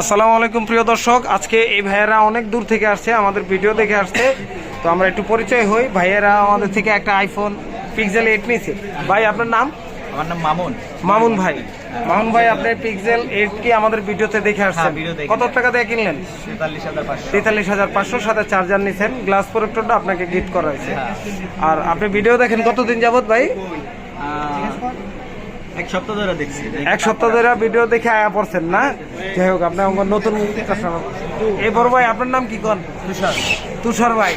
আসসালামু আলাইকুম প্রিয় দর্শক আজকে এই ভাইয়েরা অনেক দূর থেকে আসছে আমাদের ভিডিও দেখে আসছে। তো আমরা একটু পরিচয় হই ভাইয়েরা আমাদের থেকে একটা আইফোন পিক্সেল এইট নিয়েছে। ভাই আপনার নাম? আমার নাম মামুন। মামুন ভাই। মামুন ভাই আপনি পিক্সেল এইট কি আমাদের ভিডিওতে দেখে আসছেন? হ্যাঁ। কত টাকা দিয়ে কিনলেন? তেতাল্লিশ হাজার পাঁচশো। সাথে চার্জার নিছেন গ্লাস প্রোটেক্টরটা আপনাকে গিফট করা হয়েছে। হ্যাঁ। আর আপনি ভিডিও দেখেন কতদিন যাবত ভাই? এক সপ্তাহ ধরে ভিডিও দেখে আয়া পড়ছেন না? যাই হোক আপনার নতুন। এই বড় ভাই আপনার নাম কি কন? তুষার। তুষার ভাই।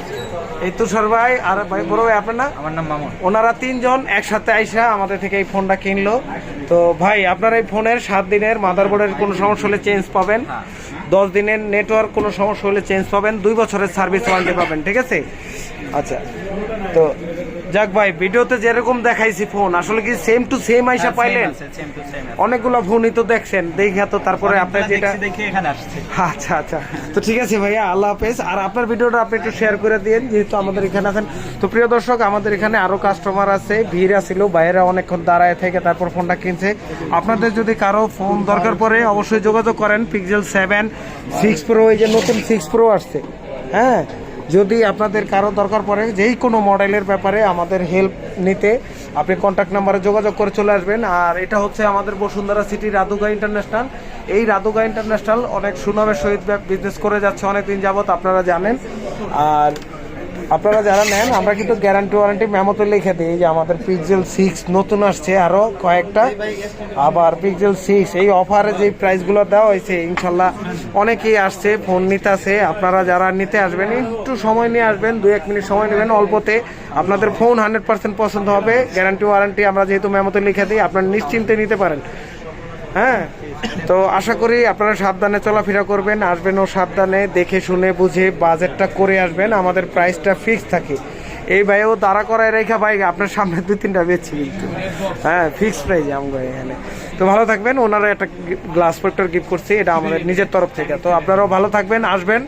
এই তুষার ভাই আর ভাই বড় ভাই আপনার নাম? আমার নাম মামুন। ওনারা তিনজন একসাথে আইসা আমাদের থেকে এই ফোনটা কিনলো। তো ভাই আপনার এই ফোনের সাত দিনের মাদারবোর্ডের কোনো সমস্যা হলে চেঞ্জ পাবেন। হ্যাঁ। দশ দিনের নেটওয়ার্ক কোনো সমস্যা হলে চেঞ্জ পাবেন। দুই বছরের সার্ভিস ওয়ারেন্টি পাবেন ঠিক আছে? আচ্ছা তো যাক ভাই ভিডিওতে যেরকম দেখাইছি ফোন আসলে কি সেম টু সেম আইসা হ্যাঁ, পাইলেন? অনেকগুলো ফোনই তো দেখছেন দেখে তো তারপরে আপনার যেটা দেখে এখানে আসছে। আচ্ছা আচ্ছা। তো ঠিক আছে ভাইয়া আল্লাহ হাফেজ। আর আপনার ভিডিওটা আপনি একটু শেয়ার করে দিন যেহেতু আমাদের এখানে আছেন। তো প্রিয় দর্শক আমাদের এখানে আরও কাস্টমার আছে ভিড় আছিল বাইরে অনেকক্ষণ দাঁড়ায় থেকে তারপর ফোনটা কিনছে। আপনাদের যদি কারও ফোন দরকার পড়ে অবশ্যই যোগাযোগ করেন পিক্সেল সেভেন সিক্স প্রো এই যে নতুন সিক্স প্রো আসছে। হ্যাঁ যদি আপনাদের কারও দরকার পড়ে, যেই কোনো মডেলের ব্যাপারে আমাদের হেল্প নিতে, আপনি কন্ট্যাক্ট নাম্বারে যোগাযোগ করে চলে আসবেন। আর এটা হচ্ছে আমাদের বসুন্ধরা সিটি রাধুগা ইন্টারন্যাশনাল এই রাধুগা ইন্টারন্যাশনাল অনেক সুনামের সহিত বিজনেস করে যাচ্ছে অনেক দিন যাবত আপনারা জানেন। আর আপনারা যারা নেন, আমরা কিন্তু গ্যারান্টি ওয়ারেন্টি মেমোতে লিখে দিই যে আমাদের পিক্সেল সিক্স নতুন আসছে আরও কয়েকটা। আবার পিক্সেল সিক্স এই অফারে যে প্রাইসগুলো দেওয়া হয়েছে, ইনশাল্লাহ অনেকেই আসছে ফোন নিতে আসে আপনারা যারা নিতে আসবেন, একটু সময় নিয়ে আসবেন দু এক মিনিট সময় নেবেন অল্পতে। আপনাদের ফোন হান্ড্রেড পার্সেন্ট পছন্দ হবে গ্যারান্টি ওয়ারেন্টি আমরা যেহেতু মেমোতে লিখে দিই, আপনারা নিশ্চিন্তে নিতে পারেন। হ্যাঁ তো আশা করি আপনারা সাবধানে চলাফেরা করবেন, আসবেন ও সাবধানে দেখে শুনে বুঝে বাজেটটা করে আসবেন, আমাদের প্রাইসটা ফিক্স থাকে। এই ভাইও দাঁড়া করায় রেখা ভাই, আপনার সামনে দু তিনটা বেচছি কিন্তু। হ্যাঁ ফিক্স প্রাইস আমগো এখানে। তো ভালো থাকবেন, ওনারা একটা গ্লাস প্রোটেক্টর গিফট করছি, এটা আমাদের নিজের তরফ থেকে। তো আপনারাও ভালো থাকবেন, আসবেন,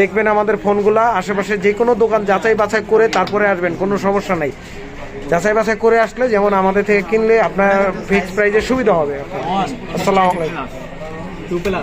দেখবেন আমাদের ফোনগুলা, আশেপাশে যে কোনো দোকান যাচাই বাছাই করে তারপরে আসবেন, কোনো সমস্যা নাই। যাচাই বাছাই করে আসলে যেমন আমাদের থেকে কিনলে আপনার ফিক্স প্রাইজের সুবিধা হবে। আসসালামু আলাইকুম। Two plus